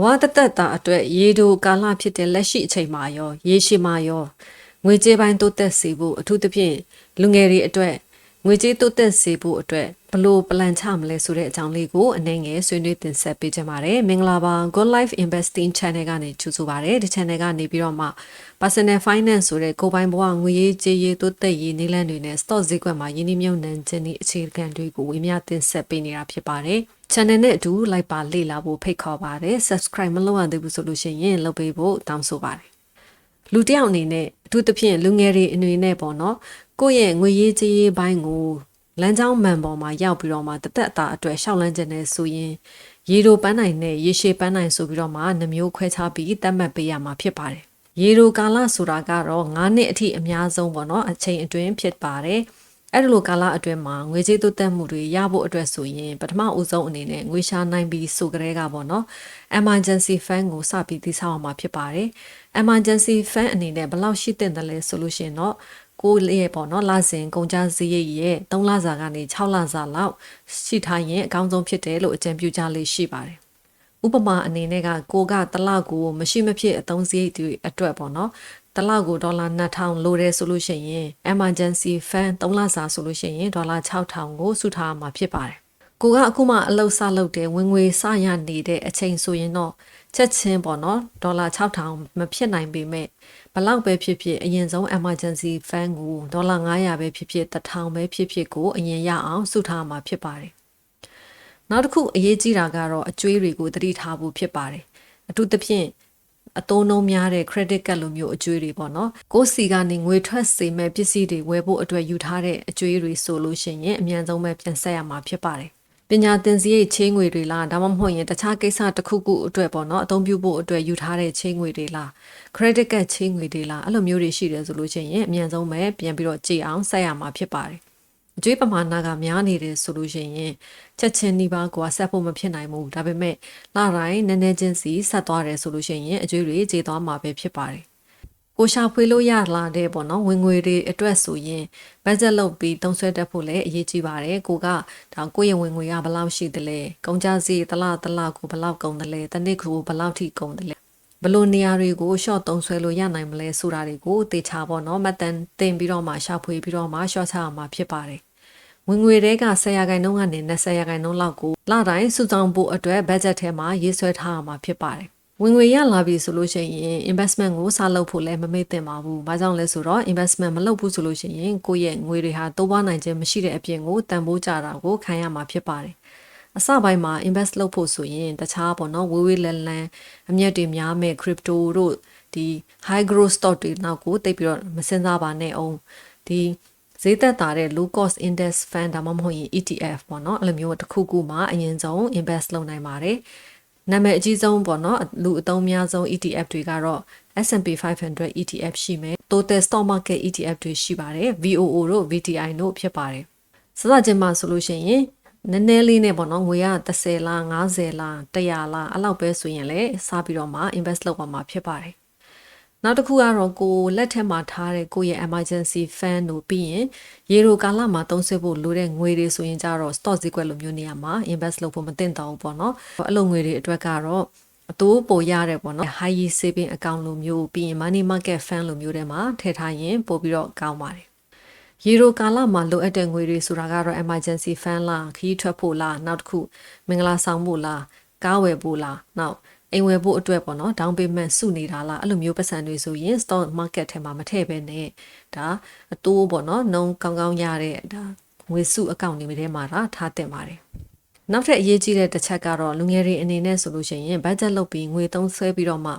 ဘဝတသက်တာအတွက်ရေတိုကာလဖြစ်တဲ့လက်ရှိအချိန်မှာရော ရေရှည်မှာရောငွေကြေးပိုင်းတိုးတက်စေဖို့အထူးသဖြင့်လူငယ်တွေအတွက် ငွေကြေးတိုးတက်စေဖို့အတွက်ဘလို့ပလန်ချမလဲဆိုတဲ့အကြောင်းလေးကိုအနေငယ်ဆွေးနွေးတင်ဆက်ပေးကြပါမယ်။မင်္ဂလာပါ Good Life Investing Channel ကနေကြိုဆိုပါရစေ။ဒီ channel ကနေပြီးတော့မှ Personal Finance ဆိုတဲ့ကိုယ်ပိုင်ဘဝငွေရေးကြေးရေးတိုးတက်ရေးနည်းလမ်းတွေနဲ့ stock ဈေးကွက်မှာယင်းနှမြုပ်နှံခြင်းဤအခြေခံတွေကိုဝေမျှတင်ဆက်ပေးနေတာဖြစ်ပါတယ်။ channel နဲ့အတူ like ပါလေ့လာဖို့ဖိတ်ခေါ်ပါတယ်။ subscribe မလုပ်ရသေးဘူးဆိုလို့ရှိရင်လုပ်ပေးဖို့တောင်းဆိုပါတယ်။လူတစ်ယောက်အနေနဲ့အထူးသဖြင့်လူငယ်တွေအနေနဲ့ပေါ့နော် ကိုယ့်ရဲ့ငွေရေးကြေးရေးပိုင်းကိုလမ်းကြောင်းမှန်ပေါ်မှာရောက်ပြီးတော့မှတသက်အတာအတွက်ရှောက်လန်းခြင်းနဲ့ဆိုရင်ရေတိုပန်းနိုင်နဲ့ရေရှည်ပန်းနိုင်ဆိုပြီးတော့မှနှမျိုးခွဲခြားပြီးတတ်မှတ်ပေးရမှာဖြစ်ပါတယ်။ရေတိုကာလဆိုတာကတော့9နှစ်အထိအများဆုံးပေါ့နော်အချိန်အတွင်းဖြစ်ပါတယ်။အဲ့ဒီလိုကာလအတွင်းမှာငွေကြေးသွတ်သက်မှုတွေရဖို့အတွက်ဆိုရင်ပထမဦးဆုံးအနေနဲ့ငွေရှာနိုင်ပြီးဆိုကြတဲ့ကပေါ့နော် emergency fund ကိုစပြီးတည်ဆောက်အောင်မှာဖြစ်ပါတယ် emergency fund အနေနဲ့ဘယ်လောက်ရှိတဲ့တယ်လဲဆိုလို့ရှိရင်တော့ ကိုယ့်ရဲ့ပေါ့နော်လစဉ်ကုန်ကြစရိတ်ရဲ့3လစာကနေ6လစာလောက်ရှိထားရင်အကောင်းဆုံးဖြစ်တယ်လို့အကြံပြုကြလေးရှိပါတယ်ဥပမာအနေနဲ့ကကိုကတစ်လကိုမရှိမဖြစ်အသုံးစရိတ်တွေအတွက်ပေါ့နော်တစ်လကိုဒေါ်လာ2000လိုတယ်ဆိုလို့ရှိရင် emergency fund 3လစာဆိုလို့ရှိရင်ဒေါ်လာ6000ကိုစုထားမှာဖြစ်ပါတယ်ကိုကအခုမှအလုပ်စလုပ်တယ်ဝင်ငွေစရနေတဲ့အချိန်ဆိုရင်တော့ချက်ချင်းပေါ့နော်ဒေါ်လာ6000မဖြစ်နိုင်ပေမဲ့ ဘလောက်ပဲဖြစ်ဖြစ်အရင်ဆုံး emergency fund ကိုဒေါ်လာ900ပဲဖြစ်ဖြစ်1000ပဲဖြစ်ဖြစ်ကိုအရင်ရအောင်စုထားမှာဖြစ်ပါတယ်နောက်တစ်ခုအရေးကြီးတာကတော့အကျွေးတွေကိုသတိထားဖို့ဖြစ်ပါတယ်အထူးသဖြင့်အသုံးနှုန်းများတဲ့ credit card လိုမျိုးအကျွေးတွေပေါ့နော်ကိုယ်စီကနေငွေထွက်စေမဲ့ပစ္စည်းတွေဝယ်ဖို့အတွက်ယူထားတဲ့အကျွေးတွေဆိုလို့ရှိရင်အမြန်ဆုံးပဲပြန်ဆက်ရမှာဖြစ်ပါတယ် ပညာသင်စရိတ်ချင်းငွေတွေလားဒါမှမဟုတ်ရင်တခြားကိစ္စတစ်ခုခုအတွက်ပေါ့နော်အသုံးပြုဖို့အတွက်ယူထားတဲ့ချင်းငွေတွေလား credit card ချင်းငွေတွေလားအဲ့လိုမျိုးတွေရှိတယ်ဆိုလို့ရှိရင်အမြန်ဆုံးပဲပြန်ပြီးတော့ကြည့်အောင်ဆက်ရမှာဖြစ်ပါတယ်အကျွေးပမာဏကများနေတယ်ဆိုလို့ရှိရင်ချက်ချင်းနှီးပါကွာဆက်ဖို့မဖြစ်နိုင်ဘူးဒါပေမဲ့လတိုင်းနည်းနည်းချင်းစီဆက်သွားတယ်ဆိုလို့ရှိရင်အကျွေးတွေကြေသွားမှာပဲဖြစ်ပါတယ် ကိုရှာဖွေလို့ရလာတဲ့ပေါ့နော်ဝင်ငွေတွေအတွက်ဆိုရင်ဘတ်ဂျက်လုပ်ပြီးတုံးဆွဲတတ်ဖို့လည်းအရေးကြီးပါတယ်ကိုကဒါကိုယ့်ရဲ့ဝင်ငွေကဘယ်လောက်ရှိသလဲကုန်ကြစည်တစ်လတစ်လကိုဘယ်လောက်ကုန်သလဲတစ်နှစ်ကိုဘယ်လောက်ထိကုန်သလဲဘလို့နေရာတွေကို short တုံးဆွဲလို့ရနိုင်မလဲဆိုတာတွေကိုတေချာပေါ့နော်မှတ်တမ်းတင်ပြီးတော့မှရှာဖွေပြီးတော့မှ short ချအောင်မှာဖြစ်ပါတယ်ဝင်ငွေတွေက10ရာခိုင်နှုန်းကနေ20ရာခိုင်နှုန်းလောက်ကိုလတိုင်းစုဆောင်ဖို့အတွက်ဘတ်ဂျက်ထဲမှာရေးဆွဲထားအောင်မှာဖြစ်ပါတယ် ဝင်ငွေရလာပြီဆိုလို့ရှိရင် investment ကိုစလုပ်ဖို့လည်းမမေ့သင့်ပါဘူး။ဘာကြောင့်လဲဆိုတော့ investment မလုပ်ဘူးဆိုလို့ရှိရင်ကိုယ့်ရဲ့ငွေတွေဟာတိုးပွားနိုင်ခြင်းမရှိတဲ့အပြင်ကိုတန်ဖိုးကြတာကိုခံရမှာဖြစ်ပါတယ်။အစပိုင်းမှာ invest လုပ်ဖို့ဆိုရင်တခြားပေါ့နော်ဝေးဝေးလန်လန်အမျက်တွေများမဲ့ crypto တို့ဒီ high growth stock တွေနောက်ကိုတိတ်ပြီးတော့မစင်စားပါနဲ့အောင်ဒီဈေးသက်သာတဲ့ low cost index fund ဒါမှမဟုတ်ရင် ETF ပေါ့နော်အဲ့လိုမျိုးတစ်ခုခုမှအရင်ဆုံး invest လုပ်နိုင်ပါတယ်။ နာမည်အကြီးဆုံးပေါ့နော်လူအသုံးများဆုံး ETF တွေကတော့ S&P 500 ETF ရှိမယ် Total Stock Market ETF တွေရှိပါတယ် VOO တို့ VTI တို့ဖြစ်ပါတယ်စစချင်းမှာဆိုလို့ရှိရင်နည်းနည်းလေးနဲ့ပေါ့နော်ငွေက30လား90လား100လားအဲ့လောက်ပဲဆိုရင်လည်းစားပြီးတော့မှ invest လုပ်ပါမှာဖြစ်ပါတယ် နောက်တစ်ခုကတော့ကိုလက်ထက်မှာထားတဲ့ကိုရဲ့ emergency fund တို့ပြီးရင်ရေရိုကာလမှာသုံးစွဲဖို့လိုတဲ့ငွေတွေဆိုရင်ကြတော့ stock ဈေးကွက်လိုမျိုးနေရာမှာ invest လုပ်ဖို့မသင့်တော့ဘူးပေါ့နော်အဲ့လိုငွေတွေအတွက်ကတော့အတိုးပိုရတဲ့ပေါ့နော် high yield saving account လိုမျိုးပြီးရင် money market fund လိုမျိုးတွေမှာထည့်ထားရင်ပို့ပြီးတော့ကောင်းပါတယ်ရေရိုကာလမှာလိုအပ်တဲ့ငွေတွေဆိုတာကတော့ emergency fund လားခီးထွက်ဖို့လားနောက်တစ်ခုမင်္ဂလာဆောင်ဖို့လားကားဝယ်ဖို့လားနောက် အိမ်ဝယ်ဖို့အတွက်ပေါ့နော် down payment စုနေတာလားအဲ့လိုမျိုးပတ်စံတွေဆိုရင် stock market ထဲမှာမထည့်ဘဲနဲ့ဒါအတိုးပေါ့နော်နှုံကောင်းကောင်းရတဲ့ဒါငွေစုအကောင့်တွေထဲမှာဒါထားတင်ပါတယ်နောက်ထပ်အရေးကြီးတဲ့တစ်ချက်ကတော့လူငယ်တွေအနေနဲ့ဆိုလို့ရှိရင် budget လုပ်ပြီးငွေသုံးဆွဲပြီးတော့မှ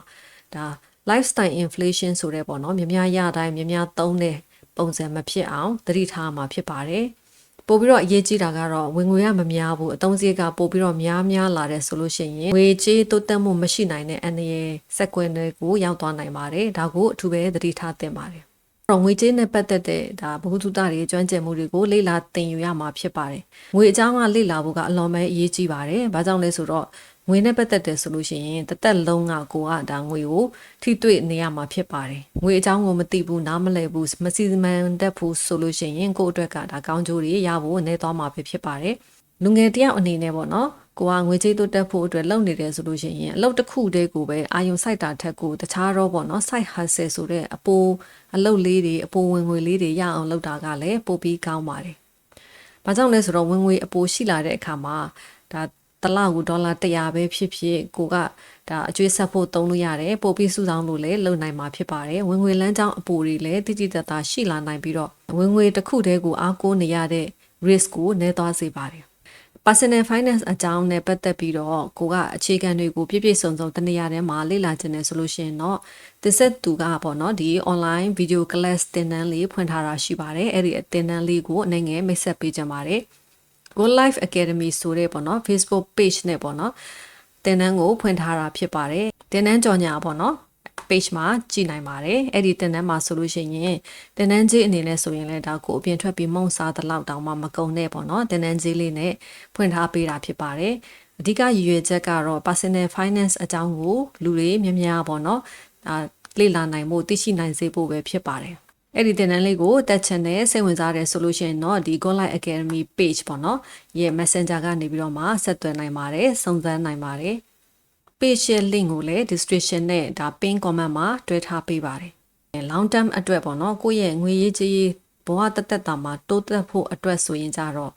ဒါ lifestyle inflation ဆိုတဲ့ပေါ့နော်မြများရတိုင်းမြများသုံးတဲ့ပုံစံမဖြစ်အောင်သတိထားမှာဖြစ်ပါတယ်။ ပို့ပြီးတော့အရေးကြီးတာကတော့ဝင်ငွေကမများဘူးအသုံးစရိတ်ကပို့ပြီးတော့များများလာတဲ့ဆိုလို့ရှိရင်ငွေကြေးတိုးတက်မှုမရှိနိုင်တဲ့အန္တရာယ်စက်ကွင်းတွေကိုရောက်သွားနိုင်ပါတယ်ဒါကိုအထူးပဲသတိထားသင့်ပါတယ်တော့ငွေကြေးနဲ့ပတ်သက်တဲ့ဒါဘ ഹു တုတတွေကျွမ်းကျင်မှုတွေကိုလေ့လာသင်ယူရမှာဖြစ်ပါတယ်။ငွေအကြောင်းကလေ့လာဖို့ကအလွန်ပဲအရေးကြီးပါတယ်။ဘာကြောင့်လဲဆိုတော့ ငွေနဲ့ပတ်သက်တယ်ဆိုလို့ရှိရင်တသက်လုံးကကိုကဒါငွေကိုထိတွေ့နေရမှာဖြစ်ပါတယ်ငွေအကြောင်းကိုမသိဘူးနားမလည်ဘူးမစီမံတတ်ဘူးဆိုလို့ရှိရင်ကိုယ့်အတွက်ကဒါကောင်းကျိုးတွေရဖို့နေသွားမှာပဲဖြစ်ပါတယ်လူငယ်တယောက်အနေနဲ့ပေါ့နော်ကိုကငွေကြေးတိုးတက်ဖို့အတွက်လုပ်နေတယ်ဆိုလို့ရှိရင်အလုပ်တစ်ခုတည်းကိုပဲအာယုံစိုက်တာထက်ကိုတခြားတော့ပေါ့နော် side hustle ဆိုတဲ့အပိုးအလုပ်လေးတွေအပိုးဝင်ငွေလေးတွေရအောင်လုပ်တာကလည်းပိုပြီးကောင်းပါတယ်။ဘာကြောင့်လဲဆိုတော့ဝင်ငွေအပိုးရှိလာတဲ့အခါမှာဒါ တစ်လောက်ကိုဒေါ်လာ100ပဲဖြစ်ဖြစ်ကိုကဒါအကျွေးဆက်ဖို့သုံးလို့ရတယ်ပို့ပြီးစုဆောင်လို့လည်းလုပ်နိုင်မှာဖြစ်ပါတယ်ဝင်ငွေလမ်းကြောင်းအပိုတွေလည်းတိတိတတ်တာရှိလာနိုင်ပြီးတော့ဝင်ငွေတစ်ခုတည်းကိုအားကိုးနေရတဲ့ risk ကိုနည်းသွားစေပါတယ် personal finance အကြောင်းနဲ့ပတ်သက်ပြီးတော့ကိုကအခြေခံတွေကိုပြည့်ပြည့်စုံစုံတနေရာထဲမှာလေ့လာခြင်းနဲ့ဆိုလို့ရှိရင်တော့တစ်ဆက်သူကပေါ့နော်ဒီ online video class သင်တန်းလေးဖွင့်ထားတာရှိပါတယ်အဲ့ဒီသင်တန်းလေးကိုအနေငယ်မိတ်ဆက်ပေးကြပါတယ် Go Life Academy ဆိုတဲ့ပေါ့နော် Facebook page နဲ့ပေါ့နော်တင်နန်းကိုဖွင့်ထားတာဖြစ်ပါတယ်တင်နန်းကြော်ညာပေါ့နော် page မှာကြည့်နိုင်ပါတယ်အဲ့ဒီတင်နန်းမှာဆိုလို့ရှိရင်တင်နန်းကြီးအနေနဲ့ဆိုရင်လည်းဒါကိုအပြင်ထွက်ပြီးမုံစားတဲ့လောက်တောင်မှမကုန်နဲ့ပေါ့နော်တင်နန်းကြီးလေးနဲ့ဖွင့်ထားပေးတာဖြစ်ပါတယ်အဓိကရည်ရွယ်ချက်ကတော့ personal finance အကြောင်းကိုလူတွေများများပေါ့နော်ဒါလေ့လာနိုင်မှုသိရှိနိုင်စေဖို့ပဲဖြစ်ပါတယ် အဲ့ဒီတင်တန်းလေးကိုတက်ချင်တဲ့စိတ်ဝင်စားတယ်ဆိုလို့ရှိရင်တော့ဒီ Godlight Academy page ပေါ့နော်ရဲ့ Messenger ကနေပြီးတော့မှဆက်သွယ်နိုင်ပါတယ်စုံစမ်းနိုင်ပါတယ် page ရဲ့ link ကိုလည်း description နဲ့ဒါ pin comment မှာတွဲထားပေးပါတယ် long term အတွက်ပေါ့နော်ကိုယ့်ရဲ့ငွေရေးကြေးရေးဘဝတသက်တာမှာတိုးတက်ဖို့အတွက်ဆိုရင်ကြတော့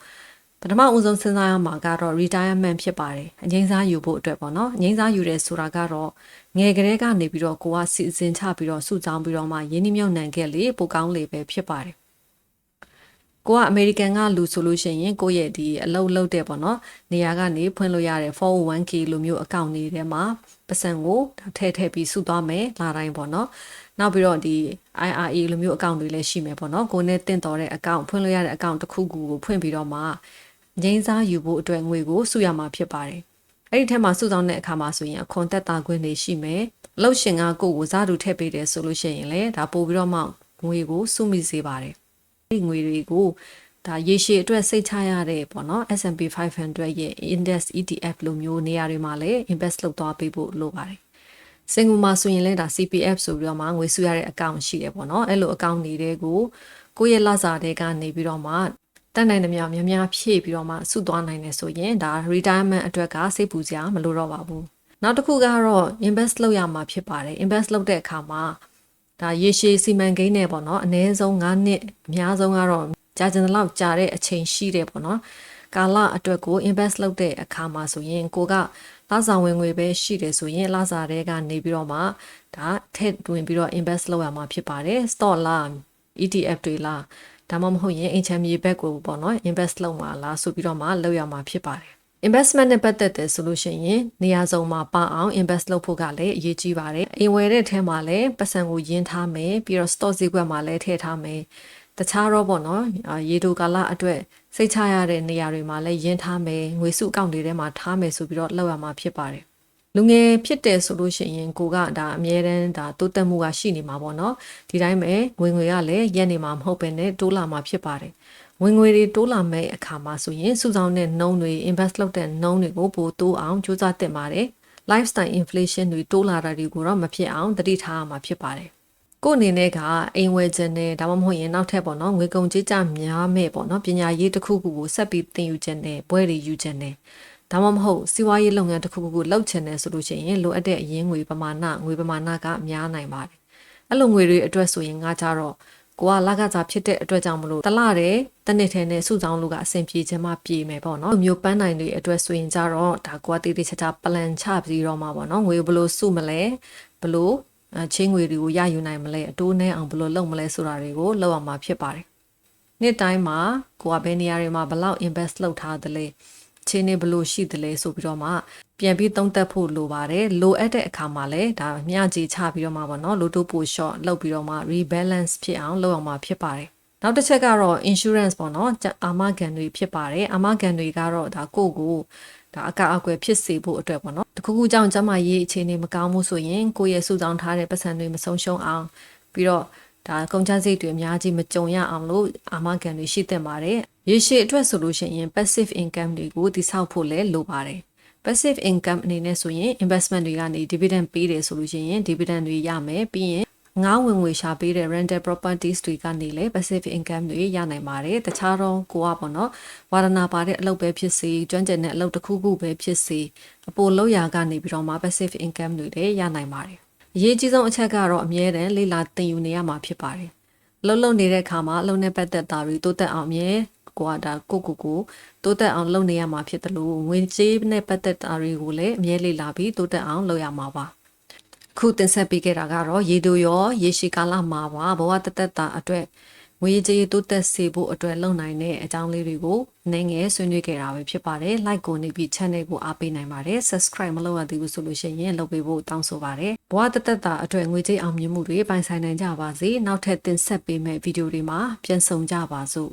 ပထမဦးဆုံးစဉ်းစားရမှာကတော့ retirement ဖြစ်ပါတယ်အငိမ့်စားယူဖို့အတွက်ပေါ့နော်အငိမ့်စားယူရဲဆိုတာကတော့ ငယ်ကလေးကနေပြီးတော့ကိုကစီစဉ်ချပြီးတော့စုဆောင်းပြီးတော့မှရင်းနှီးမြှုပ်နှံခဲ့လေပိုကောင်းလေပဲဖြစ်ပါတယ်ကိုကအမေရိကန်ကလူဆိုလို့ရှိရင်ကိုရဲ့ဒီအလုပ်လုပ်တဲ့ပေါ့နော်နေရာကနေဖွင့်လို့ရတဲ့ 401k လိုမျိုးအကောင့်တွေထဲမှာပတ်စံကိုထည့်ထည့်ပြီးစုသွားမယ်လာတိုင်းပေါ့နော်နောက်ပြီးတော့ဒီ IRA လိုမျိုးအကောင့်တွေလည်းရှိမယ်ပေါ့နော်ကိုနဲ့တင့်တော်တဲ့အကောင့်ဖွင့်လို့ရတဲ့အကောင့်တစ်ခုခုကိုဖွင့်ပြီးတော့မှငိမ့်စားယူဖို့အတွက်ငွေကိုစုရမှာဖြစ်ပါတယ် အဲ့ဒီထက်မှစုဆောင်တဲ့အခါမှာဆိုရင်အခွန်သက်သာခွင့်တွေရှိမယ်။လှုပ်ရှင်ကကိုယ့်ကိုစားတူထည့်ပေးတယ်ဆိုလို့ရှိရင်လည်းဒါပို့ပြီးတော့မှငွေကိုစုမိစေပါတယ်။ဒီငွေတွေကိုဒါရေရှည်အတွက်စိတ်ချရတဲ့ပေါ့နော် S&P 500ရဲ့ Index ETF လိုမျိုးနေရာတွေမှာလည်း invest လုပ်သွားပေးဖို့လိုပါတယ်။စင်ကာမှာဆိုရင်လည်းဒါ CPF ဆိုပြီးတော့မှငွေစုရတဲ့အကောင့်ရှိတယ်ပေါ့နော်။အဲ့လိုအကောင့်တွေကိုကိုယ့်ရဲ့လစာတွေကနေပြီးတော့မှ တက်နိုင်သမျှများများဖြည့်ပြီးတော့မှစုသွားနိုင်တယ်ဆိုရင်ဒါ retirement အတွက်ကစိတ်ပူစရာမလိုတော့ပါဘူးနောက်တစ်ခုကတော့ invest လုပ်ရမှာဖြစ်ပါတယ် invest လုပ်တဲ့အခါမှာဒါရေရှည်စီမံကိန်းနဲ့ပေါ့နော်အနည်းဆုံး9နှစ်အများဆုံးကတော့ကြာကျင်လောက်ကြာတဲ့အချိန်ရှိတယ်ပေါ့နော်ကာလအတွက်ကို invest လုပ်တဲ့အခါမှာဆိုရင်ကိုကလစာဝင်ငွေပဲရှိတယ်ဆိုရင်လစာတွေကနေပြီးတော့မှဒါထည့်တွင်ပြီးတော့ invest လုပ်ရမှာဖြစ်ပါတယ် stock လား ETF တွေလား ဒါမှမဟုတ်ရင်အင်ချမ်းမြေဘက်ကိုပေါ့နော် invest လုပ်မှာလားဆိုပြီးတော့မှလုပ်ရမှာဖြစ်ပါတယ် investment နဲ့ပတ်သက်တယ်ဆိုလို့ရှိရင်နေရာစုံမှာပါအောင် invest လုပ်ဖို့ကလည်းအရေးကြီးပါတယ်အိမ်ဝယ်တဲ့ထဲမှာလည်းပတ်စံကိုယင်းထားမယ်ပြီးတော့ stock ဈေးကွက်မှာလည်းထည့်ထားမယ်တခြားတော့ပေါ့နော်ရေတိုကာလအတွက်စိတ်ချရတဲ့နေရာတွေမှာလည်းယင်းထားမယ်ငွေစုအကောင့်တွေထဲမှာထားမယ်ဆိုပြီးတော့လောက်ရမှာဖြစ်ပါတယ် လူငယ်ဖြစ်တယ်ဆိုလို့ရှိရင်ကိုကဒါအမြဲတမ်းဒါတိုးတက်မှုကရှိနေမှာပေါ့နော်ဒီတိုင်းပဲငွေငွေကလည်းရက်နေမှာမဟုတ်ပဲနဲ့တိုးလာမှာဖြစ်ပါတယ်ဝင်ငွေတွေတိုးလာမဲ့အခါမှာဆိုရင်စုဆောင်တဲ့နှုန်းတွေ invest လုပ်တဲ့နှုန်းတွေကိုပိုတိုးအောင်ကြိုးစားတင်ပါတယ် lifestyle inflation တွေတိုးလာတာတွေကိုတော့မဖြစ်အောင်တတိထားရမှာဖြစ်ပါတယ်ကို့အနေနဲ့ကအိမ်ဝယ်ခြင်းနဲ့ဒါမှမဟုတ်ရင်နောက်ထပ်ပေါ့နော်ငွေကုန်ကြေးကျများမဲ့ပေါ့နော်ပညာရေးတစ်ခုခုကိုဆက်ပြီးသင်ယူခြင်းနဲ့ဘွဲတွေယူခြင်းနဲ့ ဒါမှမဟုတ်စီးပွားရေးလုပ်ငန်းတစ်ခုခုကိုလုပ်ချင်တယ်ဆိုလို့ရှိရင်လိုအပ်တဲ့အရင်းငွေပမာဏငွေပမာဏကများနိုင်ပါတယ်အဲ့လိုငွေတွေအတွက်ဆိုရင်ငါကြတော့ကိုကလကစားဖြစ်တဲ့အတွက်ကြောင့်မလို့တလတဲ့တနစ်ထဲနဲ့စုဆောင်လို့ကအဆင်ပြေခြင်းမပြေမယ်ပေါ့နော်မျိုးပန်းနိုင်တွေအတွက်ဆိုရင်ကြတော့ဒါကိုကတေးသေးချာချာပလန်ချပြီးတော့မှာပေါ့နော်ငွေဘလို့စုမလဲဘလို့ချင်းငွေတွေကိုရယူနိုင်မလဲအတိုးနဲ့အောင်ဘလို့လုပ်မလဲဆိုတာတွေကိုလုပ်အောင်မှာဖြစ်ပါတယ်နေ့တိုင်းမှာကိုကဘယ်နေရာတွေမှာဘလောက် invest လုပ်ထားသလဲ ချင်းနေဘလို့ရှိသလဲဆိုပြီးတော့မှပြန်ပြီးသုံးသပ်ဖို့လိုပါတယ်လိုအပ်တဲ့အခါမှာလည်းဒါမျှကြီးချပြီးတော့မှပေါ့နော်လိုတိုးပို short လုပ်ပြီးတော့မှ rebalance ဖြစ်အောင်လုပ်အောင်မှာဖြစ်ပါတယ်နောက်တစ်ချက်ကတော့ insurance ပေါ့နော်အာမခံတွေဖြစ်ပါတယ်အာမခံတွေကတော့ဒါကိုကိုဒါအကအကွယ်ဖြစ်စေဖို့အတွက်ပေါ့နော်တခုခုကြောင့်ကျမရေးအခြေအနေမကောင်းမှုဆိုရင်ကိုယ့်ရဲ့စုဆောင်ထားတဲ့ပတ်စံတွေမဆုံးရှုံးအောင်ပြီးတော့ ဒါကုန်ကျစရိတ်တွေအများကြီးမကြုံရအောင်လို့အာမခံတွေရှိသင့်ပါတယ်။ရေရှည်အတွက်ဆိုလို့ရှိရင် passive income တွေကိုတည်ဆောက်ဖို့လည်းလိုပါတယ်။ passive income အနေနဲ့ဆိုရင် investment တွေကနေ dividend ပေးတယ်ဆိုလို့ရှိရင် dividend တွေရမယ်ပြီးရင်ငားဝင်ငွေရှာပေးတဲ့ rental properties တွေကနေလည်း passive income တွေရနိုင်ပါတယ်တခြားတော့ကိုကပေါ့နော်ဝါဒနာပါတဲ့အလုပ်ပဲဖြစ်စေကျွမ်းကျင်တဲ့အလုပ်တစ်ခုခုပဲဖြစ်စေအပေါ်လောက်ရာကနေပြီးတော့မှ passive income တွေလည်းရနိုင်ပါတယ် အရေးကြီးဆုံးအချက်ကတော့အမြဲတမ်းလေ့လာသင်ယူနေရမှာဖြစ်ပါတယ်အလုပ်လုပ်နေတဲ့အခါမှာအလုပ်နဲ့ပတ်သက်တာတွေတိုးတက်အောင်အမြဲကိုကဒါကိုကိုကိုတိုးတက်အောင်လုပ်နေရမှာဖြစ်တယ်လို့ငွေကြေးနဲ့ပတ်သက်တာတွေကိုလည်းအမြဲလေ့လာပြီးတိုးတက်အောင်လုပ်ရမှာပါခုတင်ဆက်ပေးခဲ့တာကတော့ရေတိုရောရေရှည်ကာလမှာပါဘဝတသက်တာအတွက် ငွေကြေးတိုးတက်စေဖို့အတွက်လုပ်နိုင်တဲ့အကြောင်းလေးတွေကိုနည်းငယ်ဆွေးနွေးခဲ့တာပဲဖြစ်ပါတယ် like ကိုနေပြီး channel ကိုအားပေးနိုင်ပါတယ် subscribe မလုပ်ရသေးဘူးဆိုလို့ရှိရင်လုပ်ပေးဖို့တောင်းဆိုပါတယ်ဘဝတသက်တာအတွက်ငွေကြေးအောင်မြင်မှုတွေပိုင်ဆိုင်နိုင်ကြပါစေနောက်ထပ်တင်ဆက်ပေးမယ့်ဗီဒီယိုတွေမှာပြန်ဆောင်ကြပါစို့